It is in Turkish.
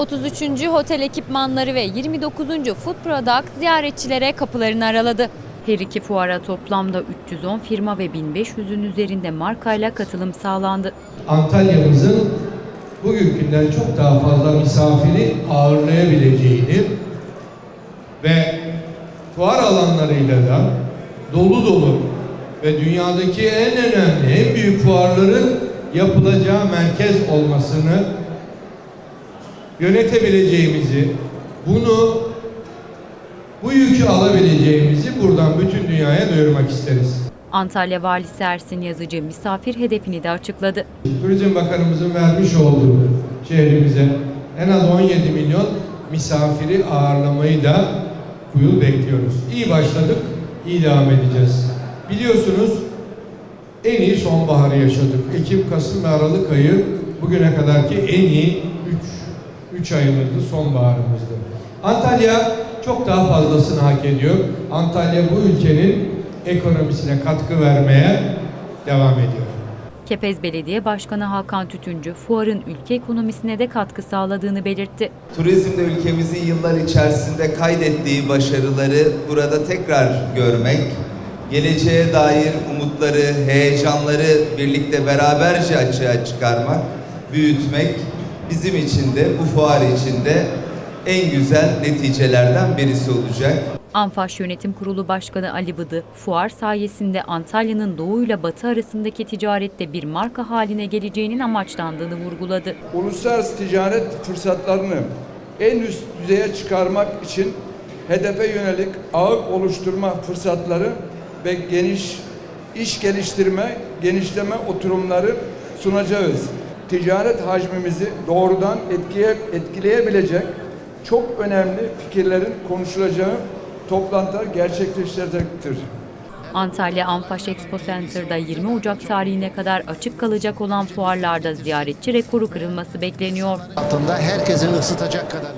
33. Hotel ekipmanları ve 29. Food Product ziyaretçilere kapılarını araladı. Her iki fuara toplamda 310 firma ve 1500'ün üzerinde markayla katılım sağlandı. Antalya'mızın bugünkünden çok daha fazla misafiri ağırlayabileceğini ve fuar alanlarıyla da dolu dolu ve dünyadaki en önemli, en büyük fuarların yapılacağı merkez olmasını yönetebileceğimizi, bunu bu yükü alabileceğimizi buradan bütün dünyaya duyurmak isteriz. Antalya Valisi Ersin Yazıcı misafir hedefini de açıkladı. Turizm Bakanımızın vermiş olduğu şehrimize en az 17 milyon misafiri ağırlamayı da bu yıl bekliyoruz. İyi başladık, iyi devam edeceğiz. Biliyorsunuz en iyi sonbaharı yaşadık. Ekim, Kasım ve Aralık ayı bugüne kadarki en iyi 3 3 ayımızdı, sonbaharımızdı. Antalya çok daha fazlasını hak ediyor. Antalya bu ülkenin ekonomisine katkı vermeye devam ediyor. Kepez Belediye Başkanı Hakan Tütüncü fuarın ülke ekonomisine de katkı sağladığını belirtti. Turizmde ülkemizin yıllar içerisinde kaydettiği başarıları burada tekrar görmek, geleceğe dair umutları, heyecanları birlikte beraberce açığa çıkarmak, büyütmek bizim için de bu fuar için de en güzel neticelerden birisi olacak. Anfaş Yönetim Kurulu Başkanı Ali Bıdı, fuar sayesinde Antalya'nın doğu ile batı arasındaki ticarette bir marka haline geleceğinin amaçlandığını vurguladı. uluslararası ticaret fırsatlarını en üst düzeye çıkarmak için hedefe yönelik ağ oluşturma fırsatları ve geniş iş geliştirme, genişleme oturumları sunacağız. Ticaret hacmimizi doğrudan etkiye, etkileyebilecek çok önemli fikirlerin konuşulacağı toplantılar gerçekleştirecektir. Antalya Anfaş Expo Center'da 20 Ocak tarihine kadar açık kalacak olan fuarlarda ziyaretçi rekoru kırılması bekleniyor. altında herkesin ısıtacak kadar